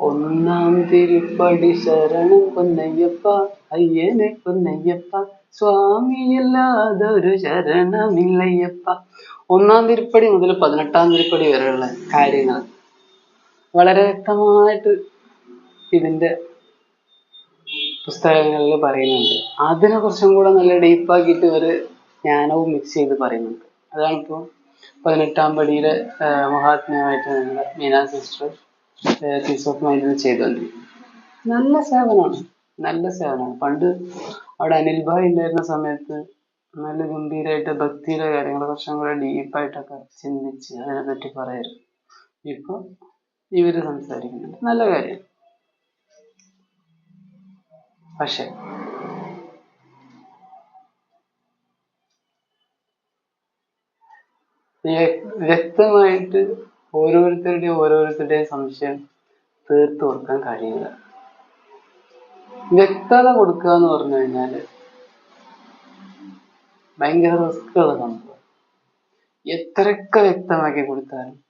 ഒന്നാം തിരുപ്പടി ശരണം പൊന്നയ്യപ്പ അയ്യനെ പൊന്നയ്യപ്പ സ്വാമിയല്ലാതൊരു ശരണമില്ലയ്യപ്പ. ഒന്നാം തിരുപ്പടി മുതൽ പതിനെട്ടാം തിരുപ്പടി വരെയുള്ള കാര്യങ്ങൾ വളരെ വ്യക്തമായിട്ട് ഇതിന്റെ പുസ്തകങ്ങളിൽ പറയുന്നുണ്ട്. അതിനെ കുറച്ചും കൂടെ നല്ല ഡീപ്പാക്കിയിട്ട് ഒരു ജ്ഞാനവും മിക്സ് ചെയ്ത് പറയുന്നുണ്ട്. അതാണിപ്പോൾ പതിനെട്ടാം പടിയിലെ മഹാത്മ്യമായിട്ട് നമ്മുടെ മീനാ സിസ്റ്റർ പീസ് ഓഫ് മൈൻഡിൽ നല്ല സേവനമാണ്. നല്ല സേവനമാണ്. പണ്ട് അവിടെ അനിൽ ഭായ് ഉണ്ടായിരുന്ന സമയത്ത് നല്ല ഗംഭീരമായിട്ട് ഭക്തിയുടെ കാര്യങ്ങൾ കുറച്ചും കൂടെ ഡീപ്പായിട്ടൊക്കെ ചിന്തിച്ച് അതിനെപ്പറ്റി പറയായിരുന്നു ഇപ്പൊ ഇവർ സംസാരിക്കുന്നുണ്ട്. നല്ല കാര്യം. പക്ഷെ വ്യക്തമായിട്ട് ഓരോരുത്തരുടെയും ഓരോരുത്തരുടെയും സംശയം തീർത്തു കൊടുക്കാൻ കഴിയില്ല. വ്യക്തത കൊടുക്കുക എന്ന് പറഞ്ഞു കഴിഞ്ഞാൽ ഭയങ്കര റിസ്ക് ഉള്ള സംഭവം. എത്രയൊക്കെ വ്യക്തമാക്കി കൊടുത്താലും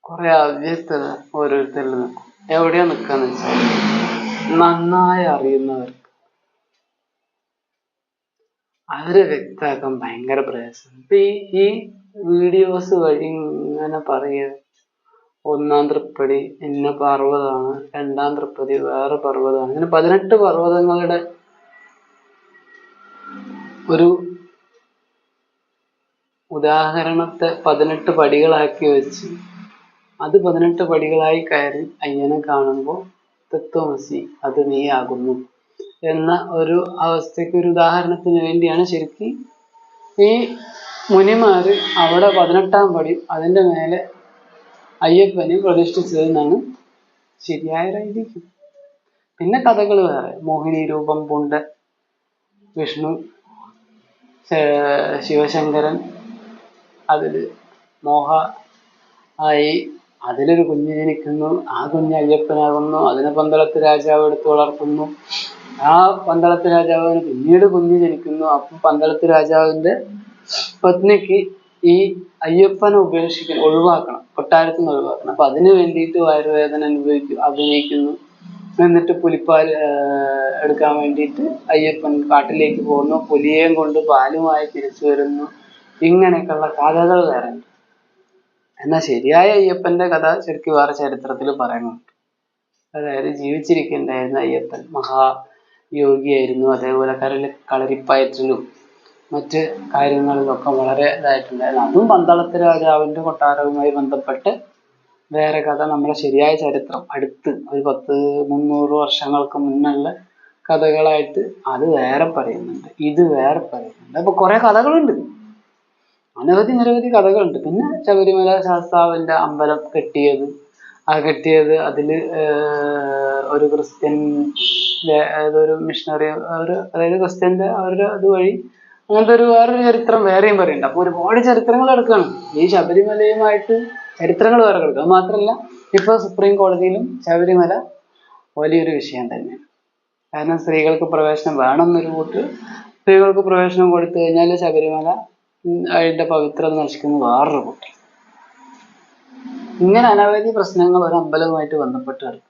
കുറെ അവ്യക്തത ഓരോരുത്തരിൽ നിൽക്കും. എവിടെയാ നിൽക്കാന്ന് വെച്ചാൽ നന്നായി അറിയുന്നവർക്ക്. അവരെ വ്യക്തമാക്കാൻ ഭയങ്കര പ്രയാസം ഈ വീഡിയോസ് വഴി ഇങ്ങനെ പറയുക ഒന്നാം തൃപ്പടി ഇന്ന പർവതമാണ് രണ്ടാം തൃപ്പതി വേറെ പർവതമാണ് ഇങ്ങനെ പതിനെട്ട് പർവതങ്ങളുടെ ഒരു ഉദാഹരണത്തെ പതിനെട്ട് പടികളാക്കി വെച്ച് അത് പതിനെട്ട് പടികളായി കയറി അയ്യനെ കാണുമ്പോൾ തത്വമസി അത് നീ നീയാകുന്നു എന്ന ഒരു അവസ്ഥയ്ക്ക് ഒരു ഉദാഹരണത്തിന് വേണ്ടിയാണ് ശരിക്കും ഈ മുനിമാര് അവിടെ പതിനെട്ടാം പടി അതിന്റെ മേലെ അയ്യപ്പനെ പ്രതിഷ്ഠിച്ചതെന്നാണ് ശരിയായ ഐതിഹ്യം. പിന്നെ കഥകൾ വേറെ. മോഹിനി രൂപം പൂണ്ട വിഷ്ണു ശിവശങ്കരൻ അതിൽ മോഹ ആയി അതിലൊരു കുഞ്ഞ് ജനിക്കുന്നു. ആ കുഞ്ഞ് അയ്യപ്പനാകുന്നു. അതിനെ പന്തളത്ത് രാജാവ് എടുത്ത് വളർത്തുന്നു. ആ പന്തളത്ത് രാജാവിന് പിന്നീട് കുഞ്ഞ് ജനിക്കുന്നു. അപ്പം പന്തളത്ത് രാജാവിന്റെ പത്നിക്ക് ഈ അയ്യപ്പനെ ഉപേക്ഷിക്കണം ഒഴിവാക്കണം കൊട്ടാരത്തിൽ നിന്ന് ഒഴിവാക്കണം. അപ്പൊ അതിനു വേണ്ടിയിട്ട് വയറുവേദന അനുഭവിക്കും അഭിനയിക്കുന്നു. എന്നിട്ട് പുലിപ്പാൽ എടുക്കാൻ വേണ്ടിയിട്ട് അയ്യപ്പൻ കാട്ടിലേക്ക് പോകുന്നു. പുലിയേയും കൊണ്ട് പാലുമായി തിരിച്ചു വരുന്നു. ഇങ്ങനെയൊക്കെയുള്ള കഥകൾ വേറെ. എന്നാൽ ശരിയായ അയ്യപ്പന്റെ കഥ ശരിക്കും വേറെ ചരിത്രത്തിൽ പറയുന്നുണ്ട്. അതായത് ജീവിച്ചിരിക്കേണ്ടായിരുന്ന അയ്യപ്പൻ മഹായോഗിയായിരുന്നു അതേപോലെ കരളി കളരിപ്പയറ്റിലും മറ്റ് കാര്യങ്ങളിലൊക്കെ വളരെ ഇതായിട്ടുണ്ടായിരുന്നു. അതും പന്തളത്ത് രാജാവിന്റെ കൊട്ടാരവുമായി ബന്ധപ്പെട്ട് വേറെ കഥ നമ്മുടെ ശരിയായ ചരിത്രം. അടുത്ത് ഒരു പത്ത് മുന്നൂറ് വർഷങ്ങൾക്ക് മുന്നുള്ള കഥകളായിട്ട് അത് വേറെ പറയുന്നുണ്ട്. ഇത് വേറെ പറയുന്നുണ്ട്. അപ്പൊ കുറെ കഥകളുണ്ട്. അനവധി നിരവധി കഥകളുണ്ട്. പിന്നെ ശബരിമല ശാസ്താവിന്റെ അമ്പലം കെട്ടിയത്. ആ കെട്ടിയത് അതിൽ ഒരു ക്രിസ്ത്യൻ ഒരു മിഷണറി ഒരു അതായത് ക്രിസ്ത്യന്റെ അവരുടെ അതുവഴി അങ്ങനത്തെ ഒരു വേറൊരു ചരിത്രം വേറെയും പറയുന്നുണ്ട്. അപ്പൊ ഒരുപാട് ചരിത്രങ്ങൾ കിടക്കുകയാണ് ഈ ശബരിമലയുമായിട്ട് ചരിത്രങ്ങൾ വേറെ കിടക്കും അത് മാത്രമല്ല ഇപ്പൊ സുപ്രീം കോടതിയിലും ശബരിമല വലിയൊരു വിഷയം തന്നെയാണ്. കാരണം സ്ത്രീകൾക്ക് പ്രവേശനം വേണമെന്നൊരു കൂട്ട് സ്ത്രീകൾക്ക് പ്രവേശനം കൊടുത്തു കഴിഞ്ഞാൽ ശബരിമല അതിന്റെ പവിത്രത നശിക്കുന്ന വേറൊരു കൂട്ടർ ഇങ്ങനെ അനവധി പ്രശ്നങ്ങൾ ഒരു അമ്പലവുമായിട്ട് ബന്ധപ്പെട്ട് കിടക്കും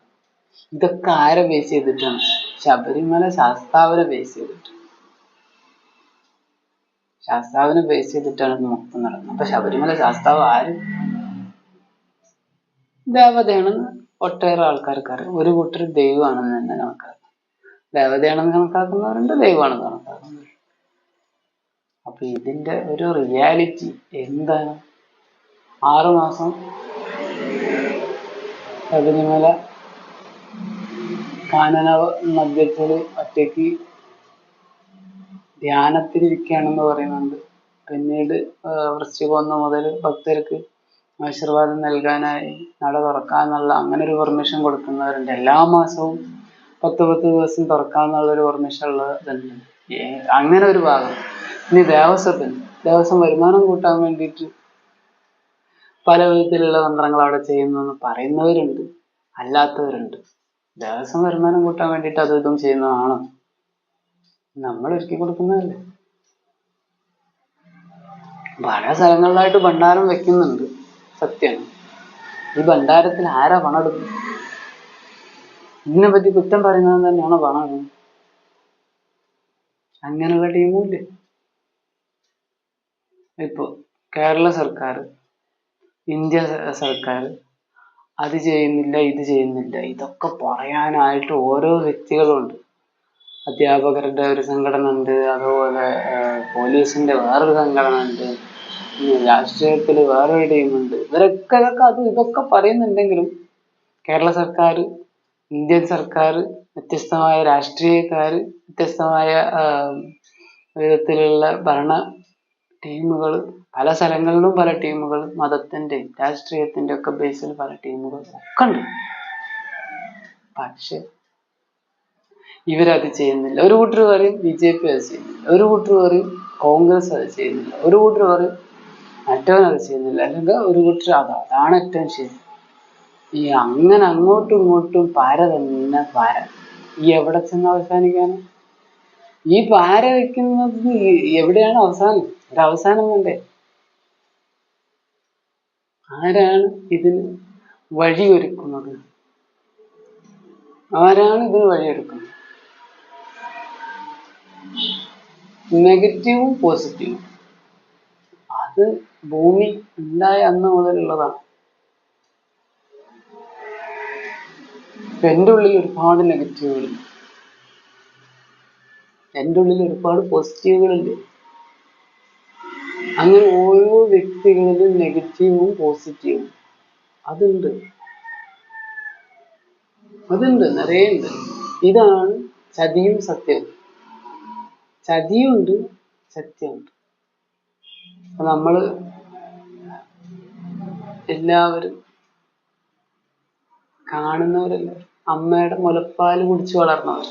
ഇതൊക്കെ ആരെ ബേസ് ചെയ്തിട്ടാണ്? ശബരിമല ശാസ്താവിനെ ബേസ് ചെയ്തിട്ട്. ശാസ്താവിനെ ബേസ് ചെയ്തിട്ടാണ് മൊത്തം നടക്കുന്നത് അപ്പൊ ശബരിമല ശാസ്താവ് ആര്? ദേവതയാണെന്ന് ഒട്ടേറെ ആൾക്കാർക്ക് അറിയാം ഒരു കൂട്ടർ ദൈവമാണെന്ന് തന്നെ കണക്കാക്കും. ദേവതയാണെന്ന് കണക്കാക്കുന്നവരുണ്ട് ദൈവമാണെന്ന് കണക്കാക്കുന്നവരുണ്ട്. അപ്പൊ ഇതിന്റെ ഒരു റിയാലിറ്റി എന്താണ്? ആറുമാസം ശബരിമല കാനന മധ്യത്തിൽ ഒറ്റയ്ക്ക് ധ്യാനത്തിലിരിക്കുകയാണെന്ന് പറയുന്നുണ്ട്. പിന്നീട് വൃശ്ചികം വന്ന മുതൽ ഭക്തർക്ക് ആശീർവാദം നൽകാനായി നട തുറക്കാന്നുള്ള അങ്ങനെ ഒരു പെർമിഷൻ കൊടുക്കുന്നവരുണ്ട്. എല്ലാ മാസവും പത്ത് പത്ത് ദിവസം തുറക്കാന്നുള്ള ഒരു പെർമിഷൻ ഉള്ളതുണ്ട്. അങ്ങനെ ഒരു ഭാഗം. ഇനി ദേവസ്വത്തിന് ദേവസ്വം വരുമാനം കൂട്ടാൻ വേണ്ടിയിട്ട് പല വിധത്തിലുള്ള തന്ത്രങ്ങൾ അവിടെ ചെയ്യുന്നു എന്ന് പറയുന്നവരുണ്ട്. അല്ലാത്തവരുണ്ട്. ദേവസ്വം വരുമാനം കൂട്ടാൻ വേണ്ടിയിട്ട് അതും ഇതും ചെയ്യുന്നതാണ്. നമ്മൾ ഒരുക്കി കൊടുക്കുന്നതല്ലേ? പല സ്ഥലങ്ങളിലായിട്ട് ഭണ്ഡാരം വെക്കുന്നുണ്ട് സത്യം ഈ ഭണ്ഡാരത്തിൽ ആരാ പണം എടുക്കുന്നത് ഇതിനെ പറ്റി കുറ്റം പറയുന്നത് തന്നെയാണ് പണം? അങ്ങനെയുള്ള അങ്ങനെയുള്ള ടീമുമില്ലേ ഇപ്പൊ കേരള സർക്കാർ ഇന്ത്യ സർക്കാർ അത് ചെയ്യുന്നില്ല ഇത് ചെയ്യുന്നില്ല ഇതൊക്കെ പറയാനായിട്ട് ഓരോ വ്യക്തികളുണ്ട്. അധ്യാപകരുടെ ഒരു സംഘടന ഉണ്ട് അതുപോലെ പോലീസിന്റെ വേറൊരു സംഘടന ഉണ്ട് രാഷ്ട്രീയത്തിൽ വേറൊരു ടീമുണ്ട്. ഇവരൊക്കെ ഇതൊക്കെ അത് ഇതൊക്കെ പറയുന്നുണ്ടെങ്കിലും കേരള സർക്കാർ ഇന്ത്യൻ സർക്കാർ വ്യത്യസ്തമായ രാഷ്ട്രീയക്കാർ വ്യത്യസ്തമായ വിധത്തിലുള്ള ഭരണ ടീമുകൾ പല സ്ഥലങ്ങളിലും പല ടീമുകൾ മതത്തിന്റെ രാഷ്ട്രീയത്തിന്റെ ഒക്കെ ബേസിൽ പല ടീമുകൾ ഒക്കെ ഉണ്ട്. പക്ഷെ ഇവരത് ചെയ്യുന്നില്ല. ഒരു കൂട്ടർ പറയും ബി ജെ പി അത് ചെയ്യുന്നില്ല. ഒരു കൂട്ടർ പറയും കോൺഗ്രസ് അത് ചെയ്യുന്നില്ല. ഒരു കൂട്ടർ പറയും മറ്റവൻ അത് ചെയ്യുന്നില്ല. അല്ലെങ്കിൽ ഒരു കൂട്ടർ അത് അതാണ് ഏറ്റവും ശരി. ഈ അങ്ങനെ അങ്ങോട്ടും ഇങ്ങോട്ടും പാര തന്നെ പാര. ഈ എവിടെ ചെന്ന് അവസാനിക്കാനും? ഈ പാര വെക്കുന്നത് എവിടെയാണ് അവസാനം? ഒരു അവസാനം വേണ്ടേ? ആരാണ് ഇതിന് വഴിയൊരുക്കുന്നത്? ആരാണ് ഇതിന് വഴിയൊരുക്കുന്നത്? നെഗറ്റീവും പോസിറ്റീവും. അത് ഭൂമി ഉണ്ടായ അന്ന് മുതലുള്ളതാണ്. എന്റെ ഉള്ളിൽ ഒരുപാട് നെഗറ്റീവുകളുണ്ട്. എന്റെ ഉള്ളിൽ ഒരുപാട് പോസിറ്റീവുകളുണ്ട്. അങ്ങനെ ഓരോ വ്യക്തികളിലും നെഗറ്റീവും പോസിറ്റീവും അതുണ്ട്. അതുണ്ട് നിറയെ ഉണ്ട് ഇതാണ് ചതിയും സത്യവും. ചതിയുണ്ട് സത്യമുണ്ട്. നമ്മൾ എല്ലാവരും കാണുന്നവരല്ല അമ്മയുടെ മുലപ്പാൽ കുടിച്ചു വളർന്നവർ.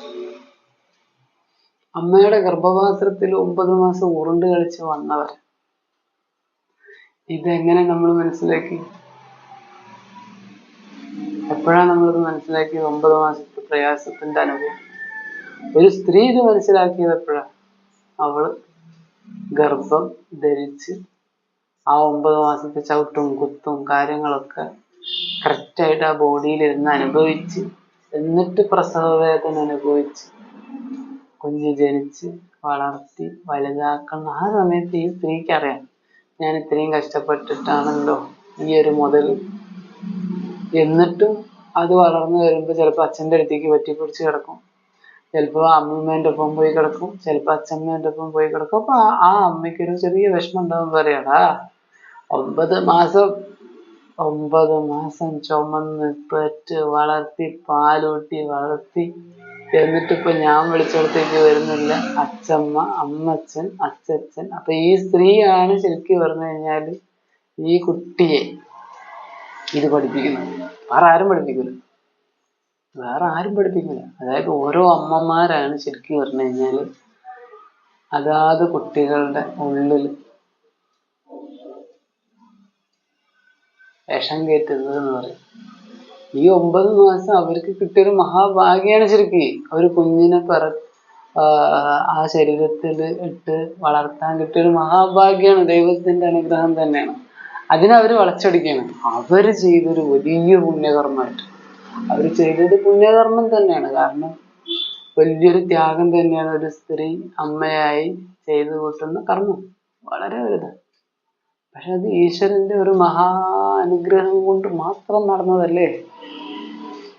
അമ്മയുടെ ഗർഭപാത്രത്തിൽ ഒമ്പത് മാസം ഉരുണ്ട് കളിച്ച് വന്നവർ. ഇതെങ്ങനെ നമ്മൾ മനസ്സിലാക്കി? എപ്പോഴാണ് നമ്മളിത് മനസ്സിലാക്കിയത്? ഒമ്പത് മാസത്തെ പ്രയാസത്തിന്റെ അനുഭവം. ഒരു സ്ത്രീ ഇത് മനസ്സിലാക്കിയത് എപ്പോഴാ? അവൾ ഗർഭം ധരിച്ച് ആ ഒമ്പത് മാസത്തെ ചവിട്ടും കുത്തും കാര്യങ്ങളൊക്കെ കറക്റ്റായിട്ട് ആ ബോഡിയിൽ ഇരുന്ന് അനുഭവിച്ച് എന്നിട്ട് പ്രസവ വേദന അനുഭവിച്ച് കുഞ്ഞ് ജനിച്ച് വളർത്തി വലുതാക്കുന്ന ആ സമയത്ത് ഈ സ്ത്രീക്ക് അറിയാം ഞാൻ ഇത്രയും കഷ്ടപ്പെട്ടിട്ടാണല്ലോ ഈ ഒരു മുതൽ. എന്നിട്ടും അത് വളർന്നു വരുമ്പോൾ ചിലപ്പോൾ അച്ഛന്റെ അടുത്തേക്ക് പറ്റിപ്പിടിച്ച് കിടക്കും. ചിലപ്പോൾ അമ്മൂമ്മേന്റെ ഒപ്പം പോയി കിടക്കും ചിലപ്പോൾ അച്ഛമ്മേന്റെ ഒപ്പം പോയി കിടക്കും. അപ്പൊ ആ ആ അമ്മയ്ക്ക് ഒരു ചെറിയ വിഷമം ഉണ്ടാവും പറയാടാ. ഒമ്പത് മാസം ഒമ്പത് മാസം ചുമന്ന് പെറ്റ് വളർത്തി പാലൂട്ടി വളർത്തി. എന്നിട്ടിപ്പോ ഞാൻ വിളിച്ചിടത്തേക്ക് വരുന്നില്ല. അച്ഛമ്മ അമ്മച്ചൻ അച്ചച്ചൻ. അപ്പൊ ഈ സ്ത്രീയാണ് ശരിക്കും പറഞ്ഞു കഴിഞ്ഞാൽ ഈ കുട്ടിയെ ഇത് പഠിപ്പിക്കുന്നത്. വേറെ ആരും പഠിപ്പിക്കില്ല. വേറെ ആരും പഠിപ്പിക്കില്ല അതായത് ഓരോ അമ്മമാരാണ് ശരിക്കും പറഞ്ഞു കഴിഞ്ഞാൽ അതാത് കുട്ടികളുടെ ഉള്ളിൽ വിഷം കയറ്റുന്നത് എന്ന് പറയും. ഈ ഒമ്പത് മാസം അവർക്ക് കിട്ടിയൊരു മഹാഭാഗ്യാണ് ശരിക്കും. ഒരു കുഞ്ഞിനെ പറ ആ ശരീരത്തിൽ ഇട്ട് വളർത്താൻ കിട്ടിയൊരു മഹാഭാഗ്യാണ്. ദൈവത്തിന്റെ അനുഗ്രഹം തന്നെയാണ്. അതിനെ അവർ വളച്ചൊടിക്കുകയാണ് അവർ ചെയ്തൊരു വലിയ പുണ്യകർമ്മമായിട്ട്. അവർ ചെയ്തത് പുണ്യകർമ്മം തന്നെയാണ്. കാരണം വലിയൊരു ത്യാഗം തന്നെയാണ് ഒരു സ്ത്രീ അമ്മയായി ചെയ്തു കൂട്ടുന്ന കർമ്മം. വളരെ വലുതാണ് പക്ഷെ അത് ഈശ്വരന്റെ ഒരു മഹാ അനുഗ്രഹം കൊണ്ട് മാത്രം നടന്നതല്ലേ?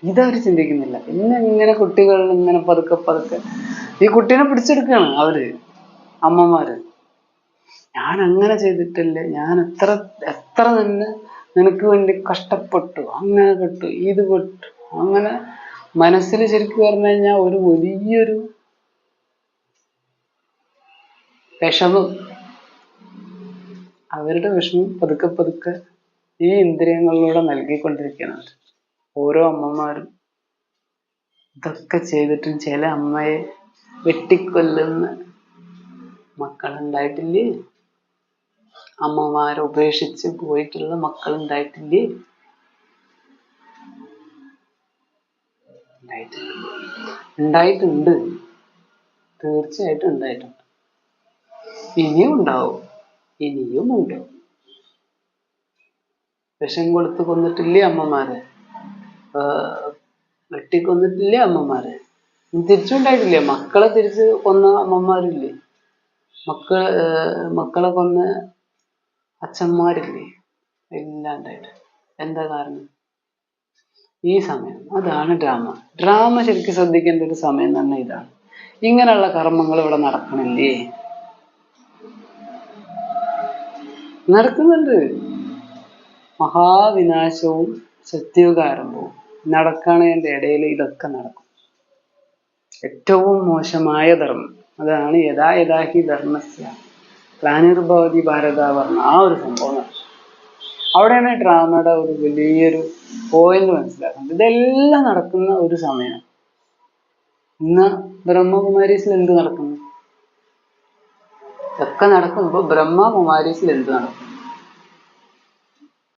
ഇതവർ ചിന്തിക്കുന്നില്ല. ഇന്ന് ഇങ്ങനെ കുട്ടികൾ ഇങ്ങനെ പതുക്കെ പതുക്കെ ഈ കുട്ടീനെ പിടിച്ചെടുക്കുകയാണ് അവർ അമ്മമാര്. ഞാൻ അങ്ങനെ ചെയ്തിട്ടില്ലേ? ഞാൻ എത്ര എത്ര നിന്ന് നിനക്ക് വേണ്ടി കഷ്ടപ്പെട്ടു അങ്ങനെ പെട്ടു ഇത് പെട്ടു അങ്ങനെ മനസ്സിൽ ശരിക്കും പറഞ്ഞു കഴിഞ്ഞാൽ ഒരു വലിയൊരു വിഷമം. അവരുടെ വിഷമം പതുക്കെ പതുക്കെ ഈ ഇന്ദ്രിയങ്ങളിലൂടെ നൽകിക്കൊണ്ടിരിക്കുന്നുണ്ട് ഓരോ അമ്മമാരും ഇതൊക്കെ ചെയ്തിട്ടും ചില അമ്മയെ വെട്ടിക്കൊല്ലുന്ന മക്കളുണ്ടായിട്ടില്ലേ? അമ്മമാരെ ഉപേക്ഷിച്ച് പോയിട്ടുള്ള മക്കൾ ഉണ്ടായിട്ടില്ലേ ഉണ്ടായിട്ടുണ്ട്. തീർച്ചയായിട്ടും ഉണ്ടായിട്ടുണ്ട്. ഇനിയും ഉണ്ടാവും. ഇനിയും ഉണ്ടാവും വിഷം കൊടുത്ത് കൊന്നിട്ടില്ലേ അമ്മമാരെ? വെട്ടിക്കൊന്നിട്ടില്ലേ അമ്മമാരെ? തിരിച്ചുണ്ടായിട്ടില്ലേ? മക്കളെ തിരിച്ച് കൊന്ന അമ്മമാരില്ലേ? മക്കൾ മക്കളെ കൊന്ന അച്ഛന്മാരില്ലേ? ഇല്ലാണ്ടായിട്ട് എന്താ കാരണം? ഈ സമയം. അതാണ് ഡ്രാമ. ഡ്രാമ ശരിക്കും ശ്രദ്ധിക്കേണ്ട ഒരു സമയം തന്നെ ഇതാണ്. ഇങ്ങനെയുള്ള കർമ്മങ്ങൾ ഇവിടെ നടക്കണില്ലേ? നടക്കുന്നുണ്ട്. മഹാവിനാശവും സത്യകാരംഭവും നടക്കണതിന്റെ ഇടയിൽ ഇതൊക്കെ നടക്കും. ഏറ്റവും മോശമായ ധർമ്മം. അതാണ് യഥാ യഥാ ഹി ധർമ്മസ്യ. ഗ്ലാനിർഭവതി ഭാരത പറഞ്ഞ ആ ഒരു സംഭവം നടക്കും അവിടെയാണ് ഡ്രാമയുടെ ഒരു വലിയൊരു പോയിന്റ് മനസ്സിലാക്കുന്നത്. ഇതെല്ലാം നടക്കുന്ന ഒരു സമയം. ഇന്ന് ബ്രഹ്മകുമാരീസിൽ എന്ത് നടക്കുന്നു? ഇതൊക്കെ നടക്കുമ്പോ ബ്രഹ്മകുമാരീസിൽ എന്ത് നടക്കുന്നു?